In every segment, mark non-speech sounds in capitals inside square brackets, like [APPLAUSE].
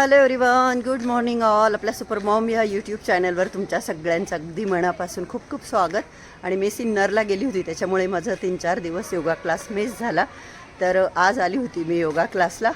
Hello everyone good morning all आपल्या super mom या YouTube चॅनलवर तुमच्या सगळ्यांचं अगदी मनापासून खूप खूप स्वागत. आणि मी सिन्नरला गेली होती त्याच्यामुळे माझं तीन चार दिवस योगा क्लास मिस झाला. तर आज आली होती मी योगा क्लासला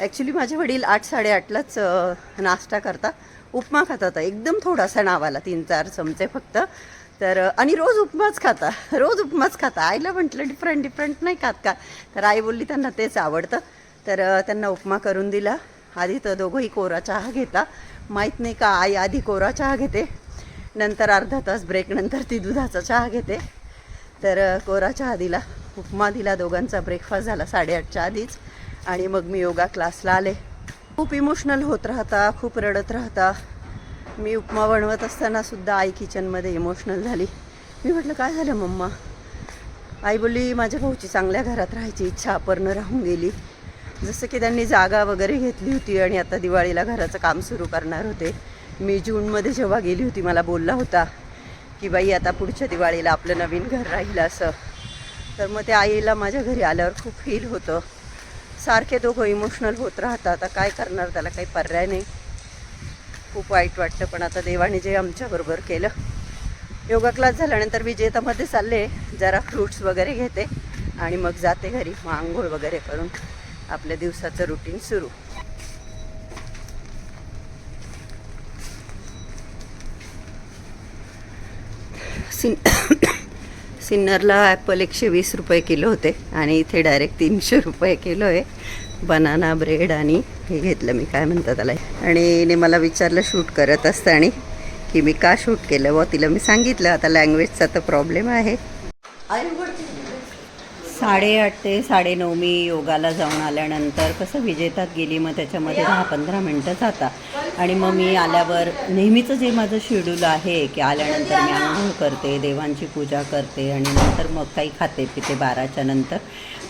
ॲक्च्युली माझे वडील आठ साडेआठलाच नाश्ता करता उपमा खातात. एकदम थोडासा नावाला तीन चार चमचे फक्त. तर आणि रोज उपमाच खाता. रोज उपमाच खाता. आईला म्हटलं डिफरंट डिफरंट नाही खात का? तर आई बोलली त्यांना तेच आवडतं. तर त्यांना उपमा करून दिला. आधी तर दोघंही कोरा चहा घेता. माहीत नाही का आई आधी कोरा चहा घेते. नंतर अर्धा तास ब्रेकनंतर ती दुधाचा चहा घेते. तर कोरा चहा दिला. उपमा दिला. दोघांचा ब्रेकफास्ट झाला साडेआठच्या आधीच. आणि मग मी योगा क्लासला आले. खूप इमोशनल होत राहता खूप रडत राहता. मी उपमा बनवत असताना सुद्धा आई किचनमध्ये इमोशनल झाली. मी म्हटलं काय झालं मम्मा? आई बोलली माझ्या भाऊची चांगल्या घरात राहायची इच्छा अपर्ण राहून गेली. जसं की त्यांनी जागा वगैरे घेतली होती आणि आता दिवाळीला घराचं काम सुरू करणार होते. मी जूनमध्ये जेव्हा गेली होती मला बोलला होता की बाई आता पुढच्या दिवाळीला आपलं नवीन घर राहील असं. तर मग त्या आईला माझ्या घरी आल्यावर खूप फील होतं. सारखे दोघं इमोशनल होत राहतात. आता काय करणार? त्याला काही पर्याय नाही. खूप वाईट वाटतं. पण आता देवाने जे आमच्याबरोबर केलं. योगा क्लास झाल्यानंतर विजेतामध्ये चालले. जरा फ्रूट्स वगैरे घेते आणि मग जाते घरी. मग आंघोळ वगैरे करून. आपल्या दिवसाचं रुटीन सुरू. सिन सिन्नरला ॲपल एकशे वीस रुपये किलो होते आणि इथे डायरेक्ट तीनशे रुपये किलो आहे. बनाना ब्रेड आणि हे घेतलं मी काय म्हणतात त्याला? आणि हिने मला विचारलं शूट करत असताना की मी का शूट केलं व तिला मी सांगितलं आता लँग्वेजचा तर प्रॉब्लेम आहे. साडेआठ ते साडेनऊ मी योगाला जाऊन आल्यानंतर कसं विजेतात गेली मग त्याच्यामध्ये दहा पंधरा मिनटं जातात. आणि मग मी आल्यावर नेहमीचं जे माझं शेड्यूल आहे की आल्यानंतर मी आंघोळ करते देवांची पूजा करते आणि नंतर मग काही खाते पिते बाराच्या नंतर.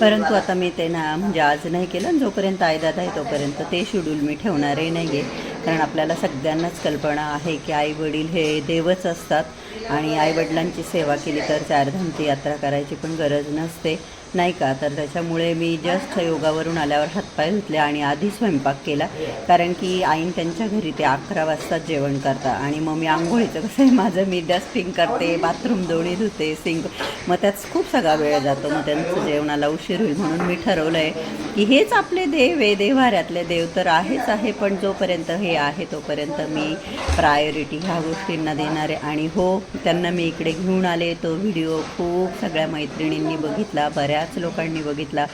परंतु आता मी ते ना म्हणजे आज नाही केलं आणि जोपर्यंत आयदात आहे तोपर्यंत ते शेड्यूल मी ठेवणारही नाही आहे कारण आपल्याला सगळ्यांनाच कल्पना आहे की आई वडील हे देवच असतात आणि आईवडिलांची सेवा केली तर चारधामची यात्रा करायची पण गरज नसते. नाही का? तर त्याच्यामुळे मी जस्ट योगावरून आल्यावर हातपाय धुतले आणि आधी स्वयंपाक केला. कारण की आईन त्यांच्या घरी ते अकरा वाजता जेवण करता आणि मग मी आंघोळीचं कसं आहे? माझं मी डस्टिंग करते बाथरूम दोन्ही धुते सिंक. मग त्यात खूप सगळा वेळ जातो. मग त्यांचं जेवणाला उशीर होईल म्हणून मी ठरवलं आहे की हेच आपले देव आहे देवाऱ्यातले देव तर आहेच आहे पण जोपर्यंत हे आहे तोपर्यंत मी प्रायोरिटी ह्या गोष्टींना देणार आहे. आणि हो त्यांना मी इकडे घेऊन आले. तो व्हिडिओ खूप सगळ्या मैत्रिणींनी बघितला बऱ्याच लोकांनी बघितला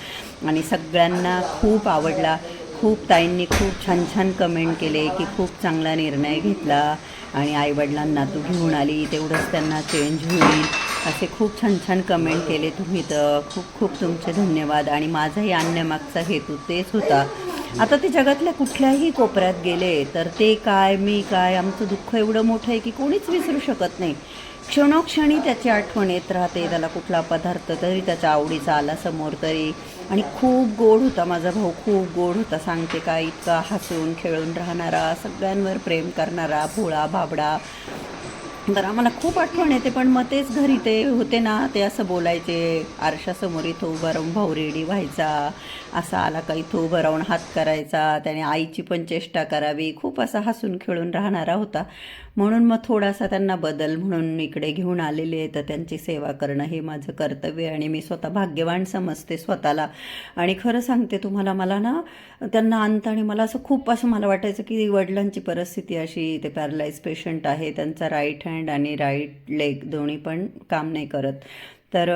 आणि सगळ्यांना खूप आवडला. खूप ताईंनी खूप छान छान कमेंट केले की खूप चांगला निर्णय घेतला आणि आईवडिलांना तू घेऊन आली तेवढंच त्यांना चेंज होईल. असे खूप छान छान कमेंट केले तुम्ही तर. खूप खूप तुमचे धन्यवाद. आणि माझाही आणण्यामागचा हेतू तेच होता आता ते जगातल्या कुठल्याही कोपऱ्यात गेले तर ते काय मी काय आमचं दुःख एवढं मोठं आहे की कोणीच विसरू शकत नाही. क्षणोक्षणी त्याची आठवण येत राहते त्याला कुठला पदार्थ तरी त्याच्या आवडीचा आला समोर तरी. आणि खूप गोड होता माझा भाऊ खूप गोड होता. सांगते का इतका हसून खेळून राहणारा सगळ्यांवर प्रेम करणारा भोळा भाबडा बरं आम्हाला खूप आठवण येते पण मग तेच घरी ते होते ना ते असं बोलायचे आरशासमोर इथं उभं राहून भाऊ रेडी व्हायचा असा आला का इथं उभं राहून हात करायचा त्याने आईची पण चेष्टा करावी. खूप असा हसून खेळून राहणारा होता. म्हणून मग थोडासा त्यांना बदल म्हणून इकडे घेऊन आलेले आहे तर त्यांची सेवा करणं हे माझं कर्तव्य आणि मी स्वतः भाग्यवान समजते स्वतःला. आणि खरं सांगते तुम्हाला मला ना त्यांना आणता आणि मला असं खूप असं मला वाटायचं की वडिलांची परिस्थिती अशी ते पॅरलाइज पेशंट आहे त्यांचा राईट हँड आणि राईट लेग दोन्ही पण काम नाही करत. तर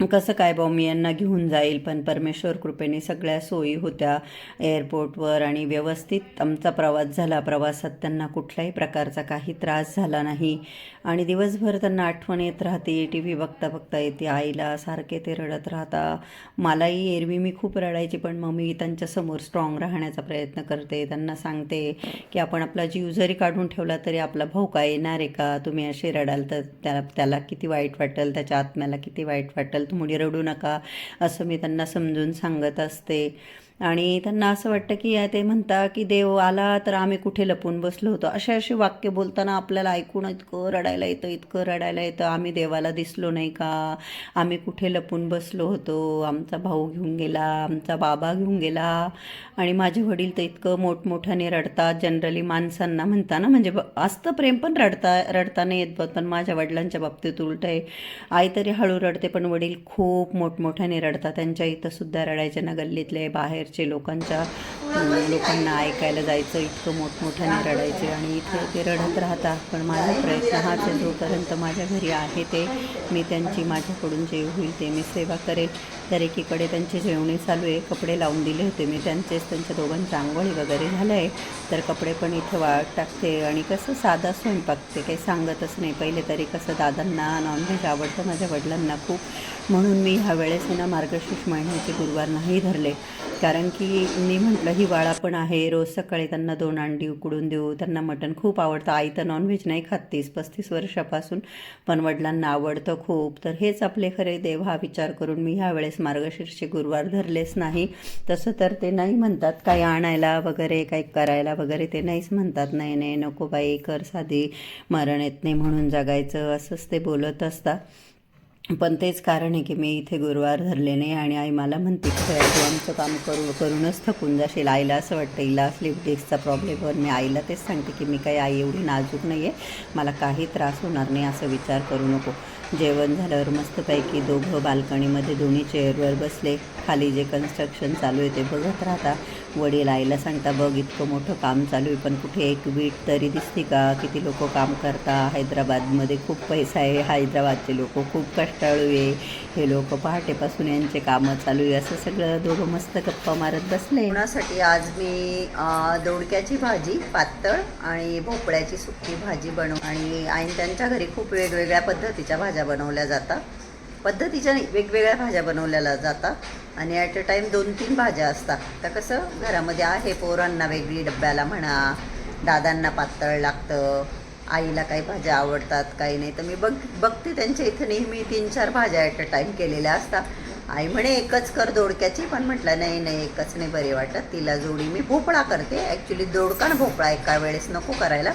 कसं काय भाऊ मी यांना घेऊन जाईल पण परमेश्वर कृपेने सगळ्या सोयी होत्या. एअरपोर्टवर आणि व्यवस्थित आमचा प्रवास झाला. प्रवासात त्यांना कुठल्याही प्रकारचा काही त्रास झाला नाही. आणि दिवसभर त्यांना आठवण येत राहते टी व्ही बघता बघता येते आईला सारखे ते रडत राहता. मलाही एरवी मी खूप रडायची पण मग मी त्यांच्यासमोर स्ट्रॉंग राहण्याचा प्रयत्न करते. त्यांना सांगते की आपण आपला जीव जरी काढून ठेवला तरी आपला भाऊ काय येणार आहे का? तुम्ही असे रडाल तर त्याला त्याला किती वाईट वाटेल त्याच्या आत्म्याला किती वाईट वाटेल तुम्ही रडू नका असं मी त्यांना समजून सांगत असते. आणि त्यांना असं वाटतं की ते म्हणता की देव आला तर आम्ही कुठे लपून बसलो होतो. असे अशी वाक्य बोलताना आपल्याला ऐकून इतकं रडायला येतं इतकं रडायला येतं. आम्ही देवाला दिसलो नाही का? आम्ही कुठे लपून बसलो होतो? आमचा भाऊ घेऊन गेला आमचा बाबा घेऊन गेला. आणि माझे वडील तर इतकं मोठमोठ्याने रडतात. जनरली माणसांना म्हणताना म्हणजे ब- असतं प्रेम पण रडता रडताना येत पण माझ्या वडिलांच्या बाबतीत उलट आहे. आई तरी हळू रडते पण वडील खूप मोठमोठ्याने रडतात. त्यांच्या इथं सुद्धा रडायचे ना गल्लीतले बाहेर बाहेरचे लोकांच्या लोकांना ऐकायला जायचं इतकं मोठमोठ्याने रडायचे आणि इथे ते रडत राहतात. पण माझा प्रयत्न हाच आहे जोपर्यंत माझ्या घरी आहे ते मी त्यांची माझ्याकडून जे होईल ते मी सेवा करेल. तर एकीकडे त्यांचे जेवणे चालू आहे कपडे लावून दिले होते मी त्यांचेच त्यांच्या दोघांच्या आंघोळी वगैरे झालं आहे. तर कपडे पण इथे वाळत टाकते आणि कसं साधा स्वयंपाक ते काही सांगतच नाही. पहिले तरी कसं दादांना नॉनव्हेज आवडतं माझ्या वडिलांना खूप. म्हणून मी ह्या वेळेस ना मार्गशीर्ष महिन्याचे गुरुवार नाही धरले. कारण की मी म्हटलं हिवाळा पण आहे. रोज सकाळी त्यांना दोन अंडी उकडून देऊ. त्यांना मटण खूप आवडतं. आई तर नॉनव्हेज नाही खात. तीस पस्तीस वर्षापासून पण वडिलांना आवडतं खूप. तर हेच आपले खरे देव हा विचार करून मी ह्यावेळेस मार्गशीर्षे गुरुवार धरलेच नाही. तसं तर ते नाही म्हणतात. काही आणायला वगैरे काही करायला वगैरे ते नाहीच म्हणतात. नाही नाही नको बाई कर साधी. मरण येत नाही म्हणून जगायचं. असंच ते बोलत असतात. पण तेच कारण आहे की मी इथे गुरुवार धरले नाही आणि आई मला म्हणते की तू आमचं काम करू करूनच थकून जाशील. आईला असं वाटतं हिला स्लीप डिस्कचा प्रॉब्लेम पण मी आईला तेच सांगते की मी काही आई एवढी नाजूक नाही आहे मला काही त्रास होणार नाही असं विचार करू नको. जेवण झाल्यावर मस्तपैकी दोघं बाल्कनीमध्ये दोन्ही चेअरवर बसले. खाली जे कन्स्ट्रक्शन चालू आहे ते बघत राहता. वडील आईला सांगता बघ इतकं मोठं काम चालू आहे पण कुठे एक वीट तरी दिसते का? किती लोक काम करता? हैदराबादमध्ये खूप पैसा आहे. हैदराबादचे लोक खूप कष्टाळू आहे हे लोक पहाटेपासून यांचे कामं चालू आहे असं सगळं दोघं मस्त गप्पा मारत बसले. कोणासाठी आज मी दोडक्याची भाजी पातळ आणि भोपळ्याची सुकी भाजी बनव आणि आणि त्यांच्या घरी खूप वेगवेगळ्या पद्धतीच्या भाज्या बनवल्या जातात. पद्धतीच्या वेगवेगळ्या भाज्या बनवल्या जातात. आणि ॲट अ टाईम दोन तीन भाज्या असतात. तर कसं घरामध्ये आहे पोरांना वेगळी डब्याला म्हणा दादांना पातळ लागतं आईला काही भाज्या आवडतात काही नाही. तर मी बघ बघते त्यांच्या इथं नेहमी तीन चार भाज्या ॲट अ टाईम केलेल्या असतात. आई म्हणे एकच कर दोडक्याची. पण म्हटलं नाही नाही एकच नाही बरी वाटत. तिला जोडी मी भोपळा करते. ॲक्च्युली दोडका ना भोपळा एका वेळेस नको करायला.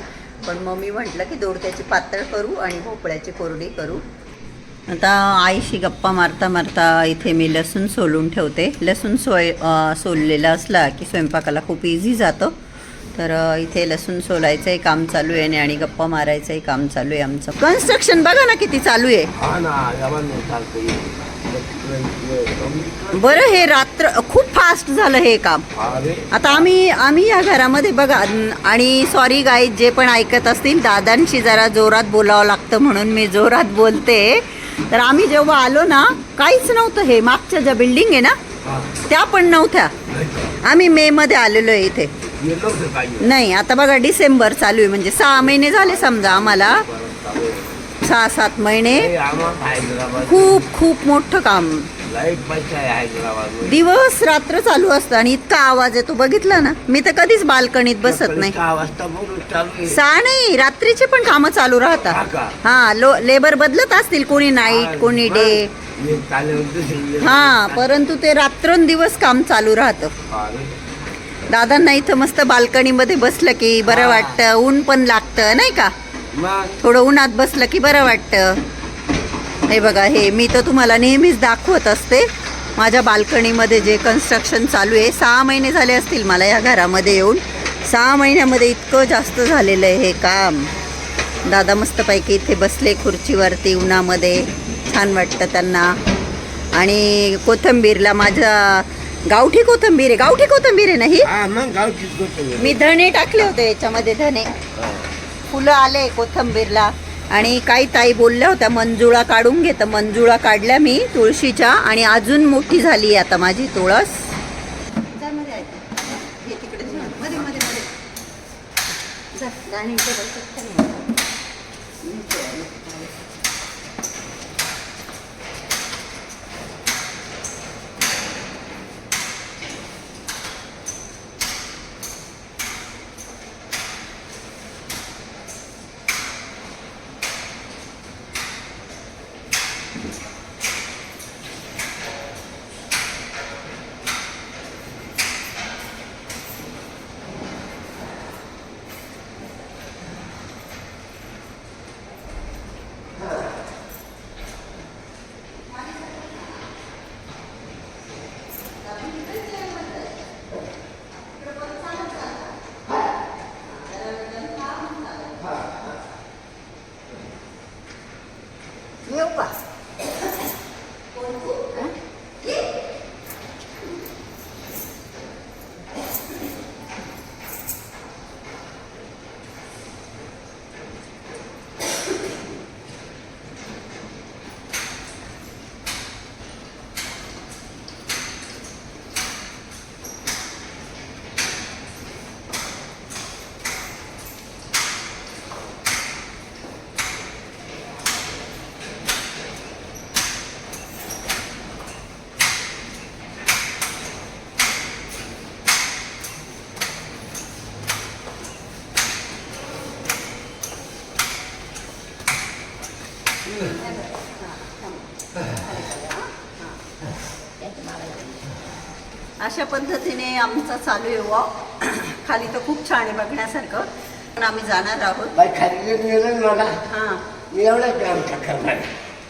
पण मग मी म्हटलं की दोडक्याची पातळ करू आणि भोपळ्याची कोरडी करू. आता आईशी गप्पा मारता मारता इथे मी लसूण सोलून ठेवते. लसूण सोय सोललेला असला की स्वयंपाकाला खूप इझी जातं. तर इथे लसूण सोलायचंही काम चालू आहे आणि- गप्पा मारायचंही काम चालू आहे आमचं. कन्स्ट्रक्शन बघा ना किती चालू आहे. हा बरं हे रात्र खूप फास्ट झालं हे काम. आता आम्ही आम्ही या घरामध्ये बघा आणि सॉरी गाई जे पण ऐकत असतील दादांशी जरा जोरात बोलावं लागतं म्हणून मी जोरात बोलते. तर आम्ही जेव्हा आलो ना काहीच नव्हतं हे. मागच्या ज्या बिल्डिंग आहे ना त्या पण नव्हत्या. आम्ही मे मध्ये आलेलो आहे इथे. नाही आता बघा डिसेंबर चालू आहे. म्हणजे सहा महिने झाले समजा आम्हाला. सहा सात महिने. खूप खूप मोठं काम. दिवस रात्र चालू असतं आणि इतका आवाज येतो. बघितला ना? मी तर कधीच बाल्कनीत बसत नाही. सहा नाही रात्रीचे पण कामं चालू राहतात. हा लो लेबर बदलत असतील. कोणी नाईट कोणी डे हा परंतु ते रात्रंदिवस काम चालू राहतं. दादांना इथं मस्त बाल्कनीमध्ये बसलं की बरं. वाटतं. ऊन पण लागतं नाही का? मग? थोडं उन्हात बसलं की बरं वाटतं. हे बघा हे मी तर तुम्हाला नेहमीच दाखवत असते. माझ्या बाल्कनीमध्ये जे कन्स्ट्रक्शन चालू आहे सहा महिने झाले असतील मला या घरामध्ये येऊन. सहा महिन्यामध्ये इतकं जास्त झालेलं आहे हे काम. दादा मस्तपैकी इथे बसले खुर्चीवरती उन्हामध्ये. छान वाटतं त्यांना. आणि कोथंबीरला माझ्या गावठी कोथंबीर आहे गावठी कोथंबीर आहे ना ही? हा मग गावचीच गोष्ट आहे. मी धणे टाकले होते याच्यामध्ये धणे. फुलं आले कोथंबीरला. आणि काही ताई बोलल्या होत्या मंजुळा काढून घे. तर मंजुळा काढल्या मी तुळशीच्या. आणि अजून मोठी झाली आहे आता माझी तुळस. हे तिकडे अशा पद्धतीने आमचा चालू आहे वॉक [CLEARS THROAT] खाली तर खूप छान आहे बघण्यासारखं. पण आम्ही जाणार आहोत. बाई खाली गेलं मला हां. मी एवढा काम करणार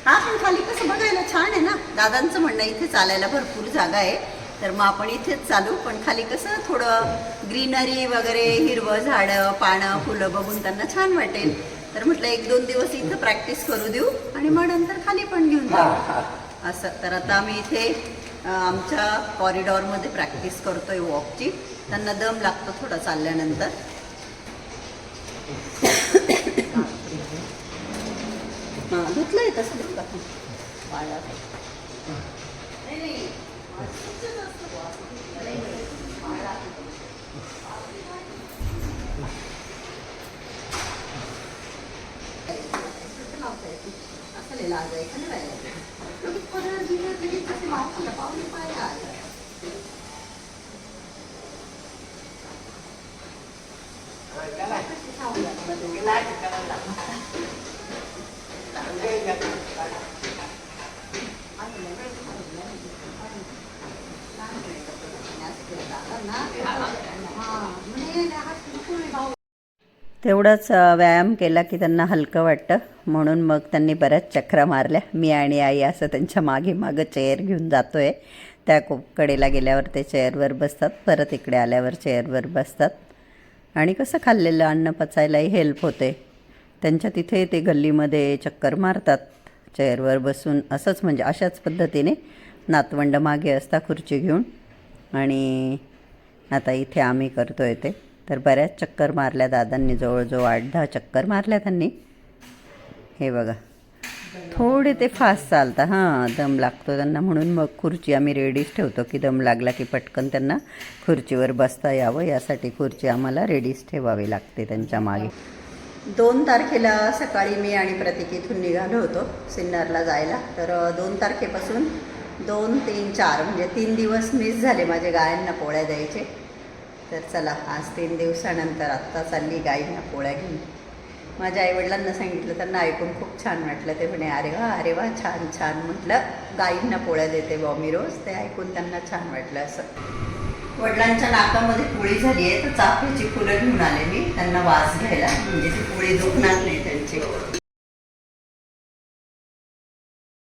हा पण खाली कसं बघायला छान आहे ना. दादांचं म्हणणं इथे चालायला भरपूर जागा आहे. तर मग आपण इथेच चालू. पण खाली कसं थोडं ग्रीनरी वगैरे हिरवं झाडं पानं फुलं बघून त्यांना छान वाटेल. तर म्हटलं एक दोन दिवस इथं प्रॅक्टिस करू देऊ आणि मग नंतर खाली पण घेऊन जाऊ. असं. तर आता आम्ही इथे आमच्या कॉरिडॉरमध्ये प्रॅक्टिस करतो आहे वॉकची त्यांना दम लागतो थोडा चालल्यानंतर हां धुतलंय तसं धुतलं का? Thank you. नाही, नाही. स्वच्छच असतं बुवा. नाही, नाही. वाळला. असं लय लाजायचं नाही बाई. परत दिलं तरी कसे माणसाला पावलं पाहिलं आलं. कशी सावलं मध्ये. तेवढाच व्यायाम केला की त्यांना हलकं वाटतं. म्हणून मग त्यांनी बऱ्याच चक्रा मारल्या. मी आणि आई असं त्यांच्या मागे मागं चेअर घेऊन जातो आहे त्या को- कडेला गेल्यावर ते चेअरवर बसतात. परत इकडे आल्यावर चेअरवर बसतात. आणि कसं खाल्लेलं अन्न पचायलाही हेल्प होते. त्यांच्या तिथे ते गल्लीमध्ये चक्कर मारतात. चेअरवर बसून असंच म्हणजे अशाच पद्धतीने नातवंड मागे असता खुर्ची घेऊन. आणि आता इथे आम्ही करतो आहे ते. तर बऱ्याच चक्कर मारल्या दादांनी जवळजवळ आठ दहा चक्कर मारल्या त्यांनी. हे बघा. थोडे ते फास्ट चालतं हां दम लागतो त्यांना म्हणून मग खुर्ची आम्ही रेडीच ठेवतो की दम लागला की पटकन त्यांना खुर्चीवर बसता यावं. यासाठी खुर्ची आम्हाला रेडीच ठेवावी लागते त्यांच्या मागे. दोन तारखेला सकाळी मी आणि प्रतीक इथून निघालो होतो सिन्नरला जायला. तर दोन तारखेपासून दोन तीन चार म्हणजे तीन दिवस मिस झाले माझे गायांना पोळ्या द्यायचे. तर चला आज तीन दिवसानंतर आत्ता चालली गाईंना पोळ्या घेऊन. माझ्या आईवडिलांना सांगितलं त्यांना ऐकून खूप छान वाटलं. ते म्हणे अरे वा अरे वा छान छान. म्हटलं गाईंना पोळ्या देते बॉ मी रोज. ते ऐकून त्यांना छान वाटलं असं. वडिलांच्या नाकामध्ये पोळी झाली आहे तर चाफ्याची फुलं घेऊन आले मी. त्यांना वास घ्यायला म्हणजे ती पोळी दुखणार नाही त्यांची.